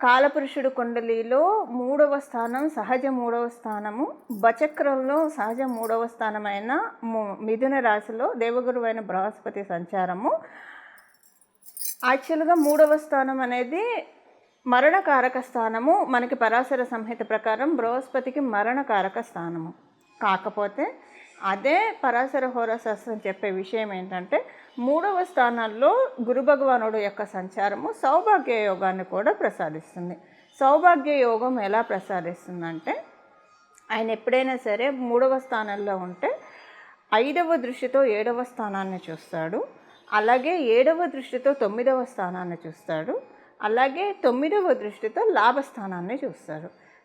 కాలపురుషుడు కుండలిలో మూడవ స్థానం సహజ మూడవ స్థానము బచక్రంలో సహజ మూడవ స్థానమైన మిథున రాశిలో దేవగురువైన బృహస్పతి సంచారము. యాక్చువల్గా మూడవ స్థానం అనేది మరణకారక స్థానము. మనకి పరాశర సంహిత ప్రకారం బృహస్పతికి మరణకారక స్థానము. కాకపోతే అదే పరాశర హోరాశాస్త్రం చెప్పే విషయం ఏంటంటే మూడవ స్థానాల్లో గురు భగవానుడు యొక్క సంచారము సౌభాగ్య యోగాన్ని కూడా ప్రసాదిస్తుంది. సౌభాగ్య యోగం ఎలా ప్రసాదిస్తుందంటే ఆయన ఎప్పుడైనా సరే మూడవ స్థానంలో ఉంటే ఐదవ దృష్టితో ఏడవ స్థానాన్ని చూస్తాడు. అలాగే ఏడవ దృష్టితో తొమ్మిదవ స్థానాన్ని చూస్తాడు. అలాగే తొమ్మిదవ దృష్టితో లాభస్థానాన్ని చూస్తాడు.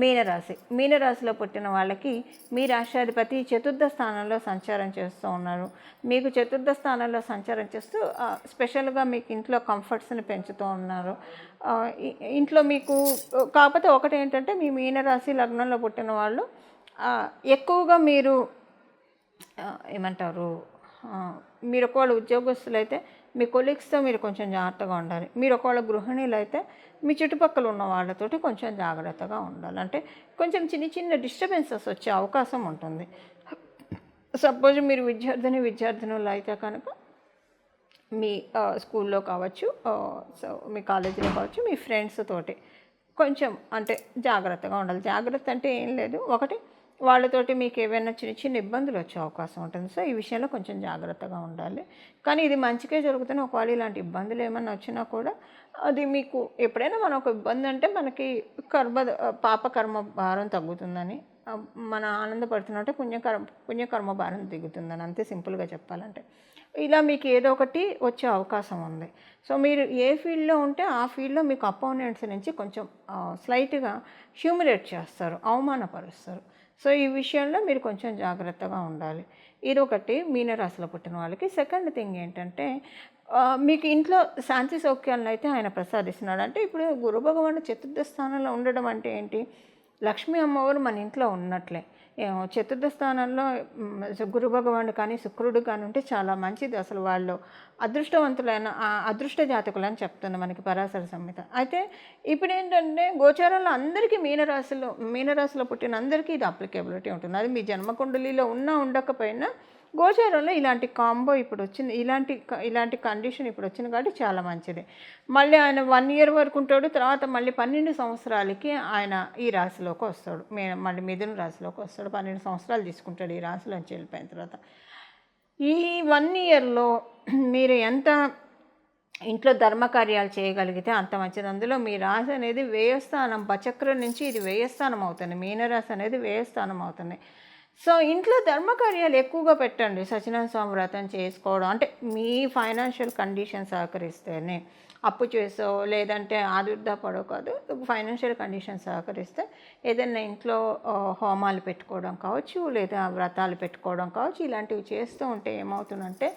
మీనరాశి. మీనరాశిలో పుట్టిన వాళ్ళకి మీ రాష్ట్రాధిపతి చతుర్థ స్థానంలో సంచారం చేస్తూ ఉన్నారు. మీకు చతుర్థ స్థానంలో సంచారం చేస్తూ స్పెషల్గా మీకు ఇంట్లో కంఫర్ట్స్ని పెంచుతూ ఉన్నారు. ఇంట్లో మీకు కాకపోతే ఒకటి ఏంటంటే మీ మీనరాశి లగ్నంలో పుట్టిన వాళ్ళు ఎక్కువగా మీరు ఏమంటారు మీరు ఒకవేళ ఉద్యోగస్తులు అయితే మీ కొలీగ్స్తో మీరు కొంచెం జాగ్రత్తగా ఉండాలి. మీరు ఒకవేళ గృహిణీలు అయితే మీ చుట్టుపక్కల ఉన్న వాళ్ళతోటి కొంచెం జాగ్రత్తగా ఉండాలి. అంటే కొంచెం చిన్న చిన్న డిస్టర్బెన్సెస్ వచ్చే అవకాశం ఉంటుంది. సపోజ్ మీరు విద్యార్థిని విద్యార్థినులు అయితే కనుక మీ స్కూల్లో కావచ్చు సో మీ కాలేజీలో కావచ్చు మీ ఫ్రెండ్స్ తోటి కొంచెం అంటే జాగ్రత్తగా ఉండాలి. జాగ్రత్త అంటే ఏం లేదు. ఒకటి వాళ్ళతోటి మీకు ఏవైనా చిన్న చిన్న ఇబ్బందులు వచ్చే అవకాశం ఉంటుంది. సో ఈ విషయంలో కొంచెం జాగ్రత్తగా ఉండాలి. కానీ ఇది మంచికే జరుగుతున్న ఒకవేళ ఇలాంటి ఇబ్బందులు ఏమైనా వచ్చినా కూడా అది మీకు ఎప్పుడైనా మనం ఒక ఇబ్బంది అంటే మనకి కర్మ పాప కర్మ భారం తగ్గుతుందని మన ఆనందపడుతున్నట్టే పుణ్యకర్మ పుణ్యకర్మ భారం దిగుతుందని అంతే సింపుల్గా చెప్పాలంటే. ఇలా మీకు ఏదో ఒకటి వచ్చే అవకాశం ఉంది. సో మీరు ఏ ఫీల్డ్లో ఉంటే ఆ ఫీల్డ్లో మీకు అపోనెంట్స్ నుంచి కొంచెం స్లైట్గా హ్యూమిలేట్ చేస్తారు అవమానపరుస్తారు. సో ఈ విషయంలో మీరు కొంచెం జాగ్రత్తగా ఉండాలి. ఇది ఒకటి మీనరాశిలో పుట్టిన వాళ్ళకి. సెకండ్ థింగ్ ఏంటంటే మీకు ఇంట్లో శాంతి సౌఖ్యాలను అయితే ఆయన ప్రసాదిస్తున్నాడు. అంటే ఇప్పుడు గురు భగవాను చతుర్థ స్థానంలో ఉండడం అంటే ఏంటి? లక్ష్మీ అమ్మవారు మన ఇంట్లో ఉన్నట్లే. చతుర్థ స్థానంలో గురు భగవానుడు కానీ శుక్రుడు కానీ ఉంటే చాలా మంచిది అసలు వాళ్ళు. అదృష్టవంతులైన అదృష్ట జాతకులు అని చెప్తుంది మనకి పరాశర సంహిత. అయితే ఇప్పుడు ఏంటంటే గోచారంలో అందరికీ మీనరాశిలో మీనరాశిలో పుట్టిన అందరికీ ఇది అప్లికేబిలిటీ ఉంటుంది. అది మీ జన్మకుండలిలో ఉన్నా ఉండకపోయినా గోచారంలో ఇలాంటి కాంబో ఇప్పుడు వచ్చింది. ఇలాంటి ఇలాంటి కండిషన్ ఇప్పుడు వచ్చింది కాబట్టి చాలా మంచిది. మళ్ళీ ఆయన వన్ ఇయర్ వరకు ఉంటాడు. తర్వాత మళ్ళీ పన్నెండు సంవత్సరాలకి ఆయన ఈ రాశిలోకి వస్తాడు. మే మళ్ళీ మిథున రాశిలోకి వస్తాడు. పన్నెండు సంవత్సరాలు తీసుకుంటాడు ఈ రాశిలోంచి వెళ్ళిపోయిన తర్వాత. ఈ వన్ ఇయర్లో మీరు ఎంత ఇంట్లో ధర్మకార్యాలు చేయగలిగితే అంత మంచిది. అందులో మీ రాశి అనేది వ్యయస్థానం బచక్రం నుంచి ఇది వ్యయస్థానం అవుతుంది. మీనరాశి అనేది వ్యయస్థానం అవుతుంది. సో ఇంట్లో ధర్మకార్యాలు ఎక్కువగా పెట్టండి సత్యనారాయణ స్వామి వ్రతం చేసుకోవడం. అంటే మీ ఫైనాన్షియల్ కండిషన్ సహకరిస్తేనే అప్పు చేసో లేదంటే ఆదుర్దా పడో కాదు ఫైనాన్షియల్ కండిషన్ సహకరిస్తే ఏదైనా ఇంట్లో హోమాలు పెట్టుకోవడం కావచ్చు లేదా వ్రతాలు పెట్టుకోవడం కావచ్చు ఇలాంటివి చేస్తూ ఉంటే ఏమవుతుందంటే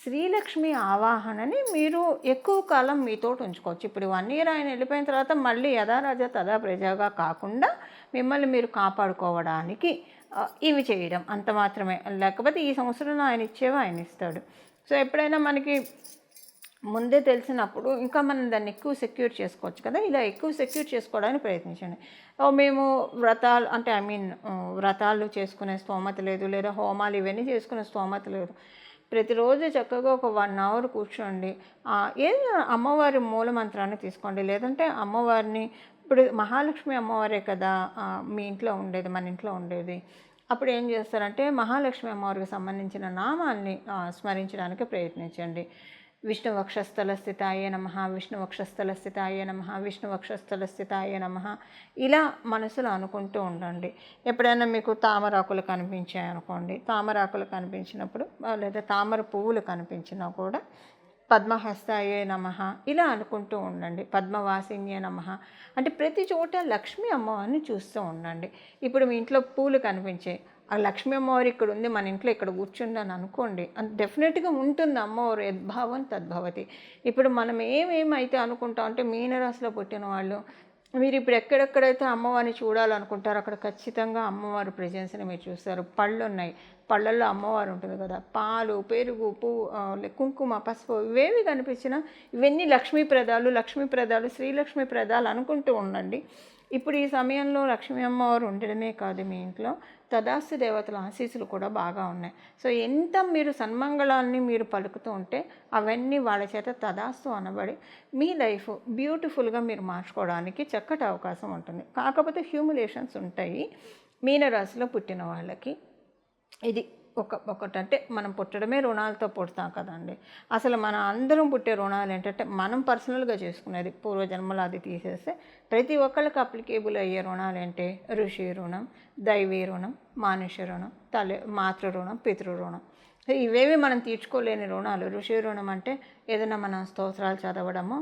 శ్రీలక్ష్మి ఆవాహనని మీరు ఎక్కువ కాలం మీతోటి ఉంచుకోవచ్చు. ఇప్పుడు వన్ ఇయర్ ఆయన వెళ్ళిపోయిన తర్వాత మళ్ళీ యథారాజా తదా ప్రజగా కాకుండా మిమ్మల్ని మీరు కాపాడుకోవడానికి ఇవి చేయడం అంత మాత్రమే. లేకపోతే ఈ సంవత్సరంలో ఆయన ఇచ్చేవి? ఆయన ఇస్తాడు. సో ఎప్పుడైనా మనకి ముందే తెలిసినప్పుడు ఇంకా మనం దాన్ని ఎక్కువ సెక్యూర్ చేసుకోవచ్చు కదా? ఇలా ఎక్కువ సెక్యూర్ చేసుకోవడానికి ప్రయత్నించండి. మేము వ్రతాలు అంటే ఐ మీన్ వ్రతాలు చేసుకునే స్తోమత లేదు లేదా హోమాలు ఇవన్నీ చేసుకునే స్తోమత లేదు. ప్రతిరోజు చక్కగా ఒక వన్ అవర్ కూర్చోండి. ఏది అమ్మవారి మూల మంత్రాన్ని తీసుకోండి. లేదంటే అమ్మవారిని ఇప్పుడు మహాలక్ష్మి అమ్మవారే కదా మీ ఇంట్లో ఉండేది మన ఇంట్లో ఉండేది. అప్పుడు ఏం చేస్తారంటే మహాలక్ష్మి అమ్మవారికి సంబంధించిన నామాన్ని స్మరించడానికి ప్రయత్నించండి. విష్ణు నమ విష్ణు వక్షస్థల నమ విష్ణు స్థితాయే నమ. ఇలా మనసులో అనుకుంటూ ఉండండి. ఎప్పుడైనా మీకు తామరాకులు కనిపించాయి అనుకోండి తామరాకులు కనిపించినప్పుడు లేదా తామర పువ్వులు కనిపించినా కూడా పద్మహస్తాయే నమ ఇలా అనుకుంటూ ఉండండి. పద్మవాసిన్యే నమ. అంటే ప్రతి చోట లక్ష్మీ అమ్మవారిని చూస్తూ ఉండండి. ఇప్పుడు మీ ఇంట్లో పూలు కనిపించాయి. ఆ లక్ష్మీ అమ్మవారు ఇక్కడ ఉంది మన ఇంట్లో ఇక్కడ కూర్చుందని అనుకోండి డెఫినెట్గా ఉంటుంది అమ్మవారు యద్భావం తద్భవతి. ఇప్పుడు మనం ఏమేమైతే అనుకుంటాం అంటే మీనరాశిలో పుట్టిన వాళ్ళు మీరు ఇప్పుడు ఎక్కడెక్కడైతే అమ్మవారిని చూడాలనుకుంటారో అక్కడ ఖచ్చితంగా అమ్మవారి ప్రజెన్స్ని మీరు చూస్తారు. పళ్ళు ఉన్నాయి పళ్ళల్లో అమ్మవారు ఉంటుంది కదా పాలు పెరుగు పువ్వు కుంకుమ పసుపు ఇవేవి కనిపించినా ఇవన్నీ లక్ష్మీ ప్రదాలు లక్ష్మీ ప్రదాలు శ్రీలక్ష్మీ ప్రదాలు అనుకుంటూ ఉండండి. ఇప్పుడు ఈ సమయంలో లక్ష్మీ అమ్మవారు ఉండడమే కాదు మీ ఇంట్లో. తదాస్తు దేవతల ఆశీస్సులు కూడా బాగా ఉన్నాయి. సో ఎంత మీరు సన్మంగళాన్ని మీరు పలుకుతూ ఉంటే అవన్నీ వాళ్ళ చేత తదాస్తు అనబడి మీ లైఫ్ బ్యూటిఫుల్గా మీరు మార్చుకోవడానికి చక్కటి అవకాశం ఉంటుంది. కాకపోతే హ్యూమిలేషన్స్ ఉంటాయి. మీనరాశిలో పుట్టిన వాళ్ళకి ఇది ఒక ఒకటంటే మనం పుట్టడమే రుణాలతో పుడతాం కదండి. అసలు మన అందరం పుట్టే రుణాలు ఏంటంటే మనం పర్సనల్గా చేసుకునేది పూర్వజన్మలో అది తీసేస్తే ప్రతి ఒక్కళ్ళకి అప్లికేబుల్ అయ్యే రుణాలు ఏంటి? ఋషి రుణం దైవీ రుణం మానుష రుణం తల్లి మాతృ రుణం పితృ రుణం. ఇవేవి మనం తీర్చుకోలేని రుణాలు. ఋషి రుణం అంటే ఏదైనా మనం స్తోత్రాలు చదవడము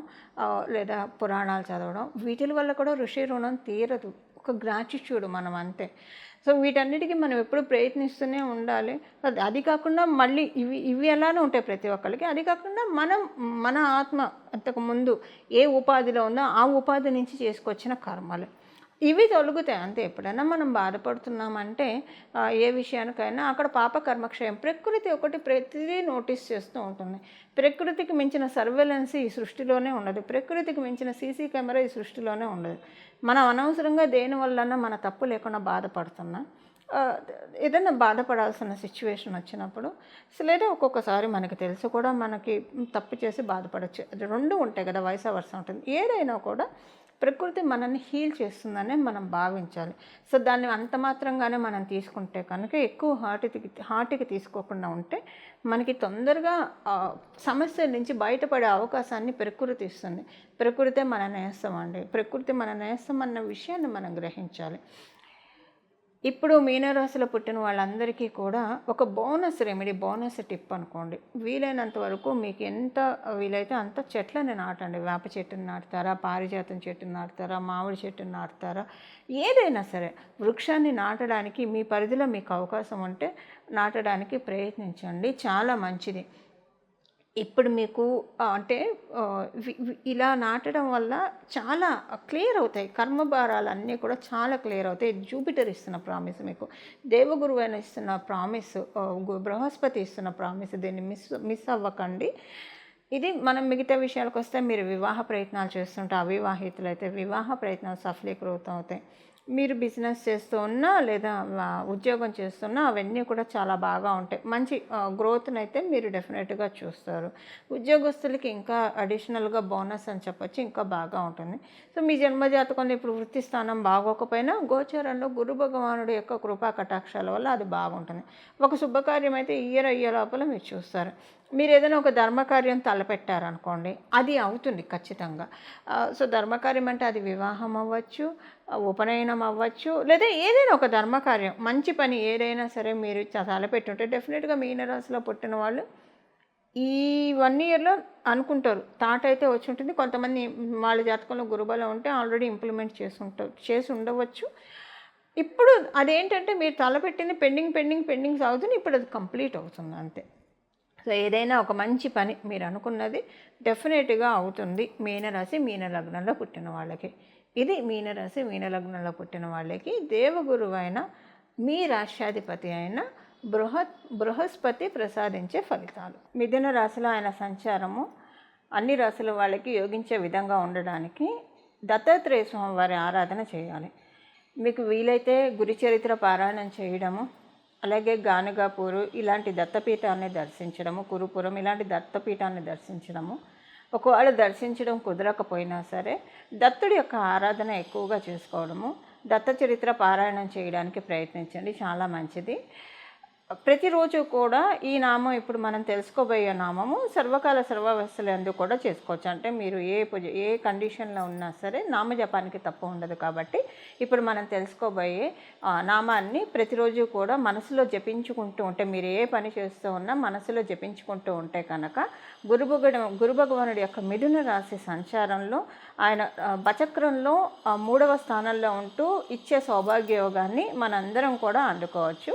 లేదా పురాణాలు చదవడం వీటి వల్ల కూడా ఋషి రుణం తీరదు. ఒక గ్రాటిట్యూడ్ మనం అంతే. సో వీటన్నిటికీ మనం ఎప్పుడు ప్రయత్నిస్తూనే ఉండాలి. అది- అది కాకుండా మళ్ళీ ఇవి ఇవి ఎలానే ఉంటాయి ప్రతి ఒక్కరికి అది కాకుండా మనం మన ఆత్మ అంతకుముందు ఏ ఉపాధిలో ఉందో ఆ ఉపాధి నుంచి చేసుకొచ్చిన కర్మలు. ఇవి తొలుగుతాయి అంతే. ఎప్పుడైనా మనం బాధపడుతున్నామంటే ఏ విషయానికైనా అక్కడ పాప కర్మక్షయం ప్రకృతి ఒకటి ప్రతిదీ నోటీస్ చేస్తూ ఉంటుంది. ప్రకృతికి మించిన సర్వేలెన్స్ ఈ సృష్టిలోనే ఉండదు. ప్రకృతికి మించిన సీసీ కెమెరా ఈ సృష్టిలోనే ఉండదు. మనం అనవసరంగా దేనివల్లన మన తప్పు లేకుండా బాధపడుతున్నా ఏదైనా బాధపడాల్సిన సిచ్యువేషన్ వచ్చినప్పుడు అసలు లేదా ఒక్కొక్కసారి మనకి తెలుసు కూడా మనకి తప్పు చేసి బాధపడచ్చు. అది రెండు ఉంటాయి కదా వయసు వర్షం ఉంటుంది. ఏదైనా కూడా ప్రకృతి మనల్ని హీల్ చేస్తుందనే మనం భావించాలి. సో దాన్ని అంత మాత్రంగానే మనం తీసుకుంటే కనుక ఎక్కువ హార్ట్కి హార్ట్కి తీసుకోకుండా ఉంటే మనకి తొందరగా సమస్య నుంచి బయటపడే అవకాశాన్ని ప్రకృతి ఇస్తుంది ప్రకృతే మన నేస్తం అండి. ప్రకృతి మన నేస్తం అన్న విషయాన్ని మనం గ్రహించాలి. ఇప్పుడు మీనరాశిలో పుట్టిన వాళ్ళందరికీ కూడా ఒక బోనస్ రెమెడీ బోనస్ టిప్ అనుకోండి. వీలైనంత వరకు మీకు ఎంత వీలైతే అంత చెట్లని నాటండి. వేప చెట్టుని నాటుతారా పారిజాతం చెట్టుని నాటుతారా మామిడి చెట్టుని నాటుతారా ఏదైనా సరే వృక్షాన్ని నాటడానికి మీ పరిధిలో మీకు అవకాశం ఉంటే నాటడానికి ప్రయత్నించండి. చాలా మంచిది. ఇప్పుడు మీకు అంటే వి- ఇలా నాటడం వల్ల చాలా క్లియర్ అవుతాయి. కర్మభారాలు అన్నీ కూడా చాలా క్లియర్ అవుతాయి. జూపిటర్ ఇస్తున్న ప్రామిస్ మీకు. దేవగురువు అయిన ఇస్తున్న ప్రామిస్ గు- బృహస్పతి ఇస్తున్న ప్రామిస్ దీన్ని మిస్ మిస్ అవ్వకండి. ఇది మనం మిగతా విషయాలకు వస్తే మీరు వివాహ ప్రయత్నాలు చేస్తుంటే అవివాహితులు అయితే వివాహ ప్రయత్నాలు సఫలీకృతం అవుతాయి. మీరు బిజినెస్ చేస్తూ ఉన్నా లేదా ఉద్యోగం చేస్తున్నా అవన్నీ కూడా చాలా బాగా ఉంటాయి. మంచి గ్రోత్ని అయితే మీరు డెఫినెట్గా చూస్తారు. ఉద్యోగస్తులకి ఇంకా అడిషనల్గా బోనస్ అని చెప్పొచ్చు ఇంకా బాగా ఉంటుంది. సో మీ జన్మజాతకంలో ఇప్పుడు వృత్తి స్థానం బాగోకపోయినా గోచారంలో గురు భగవానుడి యొక్క కృపా కటాక్షాల వల్ల అది బాగుంటుంది. ఒక శుభకార్యం అయితే ఇయర్ అయ్యే లోపల మీరు చూస్తారు. మీరు ఏదైనా ఒక ధర్మకార్యం తలపెట్టారనుకోండి అది అవుతుంది ఖచ్చితంగా. సో ధర్మకార్యం అంటే అది వివాహం అవ్వచ్చు ఉపనయనం అవ్వచ్చు. లేదా ఏదైనా ఒక ధర్మకార్యం మంచి పని ఏదైనా సరే మీరు చ- తలపెట్టుంటే డెఫినెట్గా మీనరాశిలో పుట్టిన వాళ్ళు ఈ వన్ ఇయర్లో అనుకుంటారు. థాట్ అయితే వచ్చి ఉంటుంది. కొంతమంది వాళ్ళ జాతకంలో గురుబలం ఉంటే ఆల్రెడీ ఇంప్లిమెంట్ చేసి ఉంటారు చేసి ఉండవచ్చు. ఇప్పుడు అదేంటంటే మీరు తలపెట్టింది పెండింగ్ పెండింగ్ పెండింగ్ సాగుతుంది ఇప్పుడు అది కంప్లీట్ అవుతుంది అంతే. సో ఏదైనా ఒక మంచి పని మీరు అనుకున్నది డెఫినెట్గా అవుతుంది. మీనరాశి మీన లగ్నంలో పుట్టిన వాళ్ళకి. ఇది మీనరాశి మీనలగ్నంలో పుట్టిన వాళ్ళకి దేవగురువు అయిన మీ రాష్ట్రాధిపతి అయిన బృహత్ బృహస్పతి ప్రసాదించే ఫలితాలు. మిథున రాశిలో ఆయన సంచారము అన్ని రాశుల వాళ్ళకి యోగించే విధంగా ఉండడానికి దత్తాత్రేయ స్వామి వారి ఆరాధన చేయాలి. మీకు వీలైతే గురి చరిత్ర పారాయణం చేయడము అలాగే గానుగాపూరు ఇలాంటి దత్తపీఠాన్ని దర్శించడము కురుపురం ఇలాంటి దత్తపీఠాన్ని దర్శించడము ఒకవేళ దర్శించడం కుదరకపోయినా సరే దత్తుడి యొక్క ఆరాధన ఎక్కువగా చేసుకోవడము దత్త చరిత్ర పారాయణం చేయడానికి ప్రయత్నించండి. చాలా మంచిది. ప్రతిరోజు కూడా ఈ నామం ఇప్పుడు మనం తెలుసుకోబోయే నామము సర్వకాల సర్వవస్థలు ఎందుకు కూడా చేసుకోవచ్చు. అంటే మీరు ఏ పూజ ఏ కండిషన్లో ఉన్నా సరే నామజపానికి తప్పు ఉండదు కాబట్టి ఇప్పుడు మనం తెలుసుకోబోయే నామాన్ని ప్రతిరోజు కూడా మనసులో జపించుకుంటూ ఉంటే మీరు ఏ పని చేస్తూ ఉన్నా మనసులో జపించుకుంటూ ఉంటే కనుక గురు గురుభగవానుడి గురు భగవానుడి యొక్క మిథున రాశి సంచారంలో ఆయన బచక్రంలో మూడవ స్థానంలో ఉంటూ ఇచ్చే సౌభాగ్య యోగాన్ని మనందరం కూడా అందుకోవచ్చు.